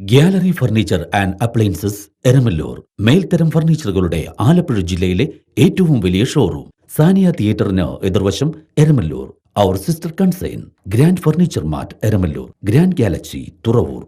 Gallery furniture and appliances Eramalloor. മേൽത്തരം ഫർണിച്ചറുകളുടെ ആലപ്പുഴ ജില്ലയിലെ ഏറ്റവും വലിയ ഷോറൂം സാനിയ തിയേറ്ററിന് എതിർവശം എരമല്ലൂർ. അവർ sister concern grand furniture mart Eramallur. Grand galaxy Thuravoor.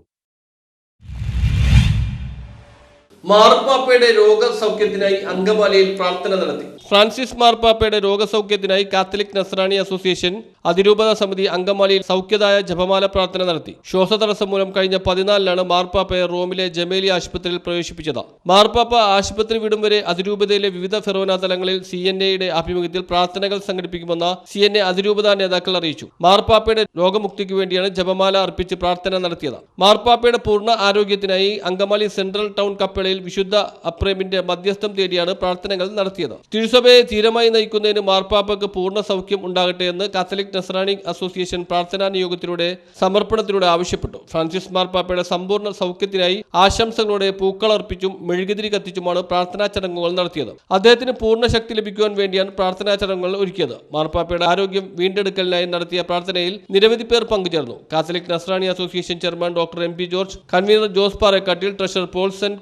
മാർപ്പാപ്പയുടെ രോഗസൗഖ്യത്തിനായി അങ്കമാലിയിൽ പ്രാർത്ഥന നടത്തി. ഫ്രാൻസിസ് മാർപ്പാപ്പയുടെ രോഗസൗഖ്യത്തിനായി കാത്തലിക് നസ്രാണി അസോസിയേഷൻ അതിരൂപത സമിതി അങ്കമാലിയിൽ സൗഖ്യദായ ജപമാല പ്രാർത്ഥന നടത്തി. ശ്വാസതടസ്സം മൂലം കഴിഞ്ഞ പതിനാലിനാണ് മാർപ്പാപ്പയെ റോമിലെ ജമേലി ആശുപത്രിയിൽ പ്രവേശിപ്പിച്ചത്. മാർപ്പാപ്പ ആശുപത്രി വിടും വരെ അതിരൂപതയിലെ വിവിധ ഫെറോന തലങ്ങളിൽ സി എൻ എയുടെ ആഭിമുഖ്യത്തിൽ പ്രാർത്ഥനകൾ സംഘടിപ്പിക്കുമെന്ന് സി എൻ എ അതിരൂപത നേതാക്കൾ അറിയിച്ചു. മാർപ്പാപ്പയുടെ രോഗമുക്തിക്ക് വേണ്ടിയാണ് ജപമാല അർപ്പിച്ച് പ്രാർത്ഥന നടത്തിയത്. മാർപ്പാപ്പയുടെ പൂർണ ആരോഗ്യത്തിനായി അങ്കമാലി സെൻട്രൽ ടൗൺ കപ്പേളയിൽ വിശുദ്ധ അപ്രേമിന്റെ മധ്യസ്ഥം തേടിയാണ് പ്രാർത്ഥനകൾ നടത്തിയത്. തിരുസഭയെ ധീരമായി നയിക്കുന്നതിന് മാർപ്പാപ്പക്ക് പൂർണ സൗഖ്യം ഉണ്ടാകട്ടെ എന്ന് കാത്തലിക് നസ്രാണി അസോസിയേഷൻ പ്രാർത്ഥനാ നിയോഗത്തിലൂടെ സമർപ്പണത്തിലൂടെ ആവശ്യപ്പെട്ടു. ഫ്രാൻസിസ് മാർപ്പാപ്പയുടെ സമ്പൂർണ സൗഖ്യത്തിനായി ആശംസകളോടെ പൂക്കളർപ്പിച്ചും മെഴുകുതിരി കത്തിച്ചുമാണ് പ്രാർത്ഥനാ ചടങ്ങുകൾ നടത്തിയത്. അദ്ദേഹത്തിന് പൂർണ ശക്തി ലഭിക്കുവാൻ വേണ്ടിയാണ് പ്രാർത്ഥനാ ചടങ്ങുകൾ ഒരുക്കിയത്. മാർപ്പാപ്പയുടെ ആരോഗ്യം വീണ്ടെടുക്കലിനായി നടത്തിയ പ്രാർത്ഥനയിൽ നിരവധി പേർ പങ്കുചേർന്നു. Catholic Nasrani association chairman doctor M P George convener Jose Parakkattil treasurer Paulson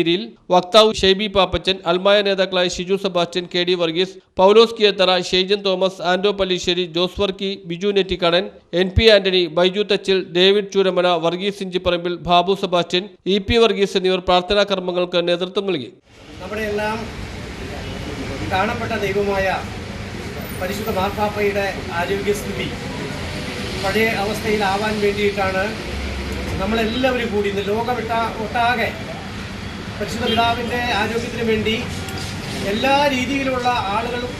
Kudiyiril വക്താവ് ഷെയ്ബി പാപ്പച്ചൻ അൽമായ നേതാക്കളായ Shiju Sebastian K D Varghese Paulose Kiyathara Shaijan Thomas Anto Pallissery Jose Varkey Biju Nettikkadan N P Antony Baiju Thachil David Chooramana Varghese Inchiparambil Babu Sebastian E P Varghese എന്നിവർ പ്രാർത്ഥനാ കർമ്മങ്ങൾക്ക് നേതൃത്വം നൽകി. കാണപ്പെട്ട ദൈവമായ പരിശുദ്ധ മാർപ്പാപ്പയുടെ ആരോഗ്യസ്ഥിതി പഴയ അവസ്ഥയിലാവാൻ വേണ്ടിയിട്ടാണ് നമ്മളെല്ലാവരും കൂടി ഇന്ന് ലോകമിട്ട ഒട്ടാകെ പരിശുദ്ധ പിതാവിന്റെ ആരോഗ്യത്തിന് വേണ്ടി എല്ലാ രീതിയിലുള്ള ആളുകളും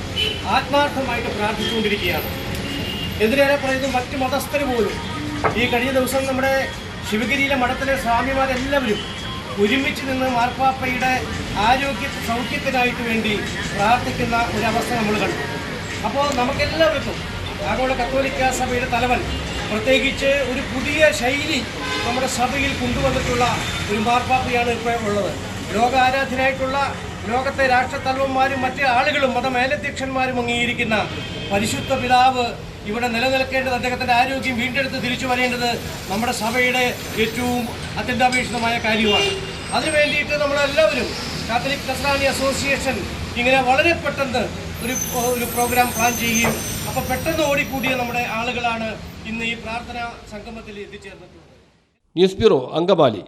ആത്മാർത്ഥമായിട്ട് പ്രാർത്ഥിച്ചുകൊണ്ടിരിക്കുകയാണ്. എന്തിനേറെ പറയുന്നു മറ്റ് മതസ്ഥർ പോലും ഈ കഴിഞ്ഞ ദിവസം നമ്മുടെ ശിവഗിരിയിലെ മഠത്തിലെ സ്വാമിമാരെല്ലാവരും ഒരുമിച്ച് നിന്ന് മാർപ്പാപ്പയുടെ ആരോഗ്യ സൗഖ്യത്തിനായിട്ട് വേണ്ടി പ്രാർത്ഥിക്കുന്ന ഒരവസ്ഥ നമ്മൾ കണ്ടു. അപ്പോൾ നമുക്കെല്ലാവർക്കും ആഗോള കത്തോലിക്ക സഭയുടെ തലവൻ പ്രത്യേകിച്ച് ഒരു പുതിയ ശൈലി നമ്മുടെ സഭയിൽ കൊണ്ടുവന്നിട്ടുള്ള ഒരു മാർപ്പാപ്പയാണ് ഇപ്പോൾ ഉള്ളത്. ലോകാരാധനായിട്ടുള്ള ലോകത്തെ രാഷ്ട്രത്തലവന്മാരും മറ്റു ആളുകളും മതമേലധ്യക്ഷന്മാരും അംഗീകരിക്കുന്ന പരിശുദ്ധ പിതാവ് ഇവിടെ നിലനിൽക്കേണ്ടത് അദ്ദേഹത്തിന്റെ ആരോഗ്യം വീണ്ടെടുത്ത് തിരിച്ചു വരേണ്ടത് നമ്മുടെ സഭയുടെ ഏറ്റവും അത്യന്താപേക്ഷിതമായ കാര്യമാണ്. അതിനു വേണ്ടിയിട്ട് നമ്മളെല്ലാവരും കാത്തലിക് നസ്രാണി അസോസിയേഷൻ ഇങ്ങനെ വളരെ പെട്ടെന്ന് ഒരു ഒരു പ്രോഗ്രാം പ്ലാൻ ചെയ്യുകയും അപ്പോൾ പെട്ടെന്ന് ഓടിക്കൂടിയ നമ്മുടെ ആളുകളാണ് ഇന്ന് ഈ പ്രാർത്ഥനാ സംഗമത്തിൽ എത്തിച്ചേർന്നിട്ടുള്ളത്. News bureau Angamaly.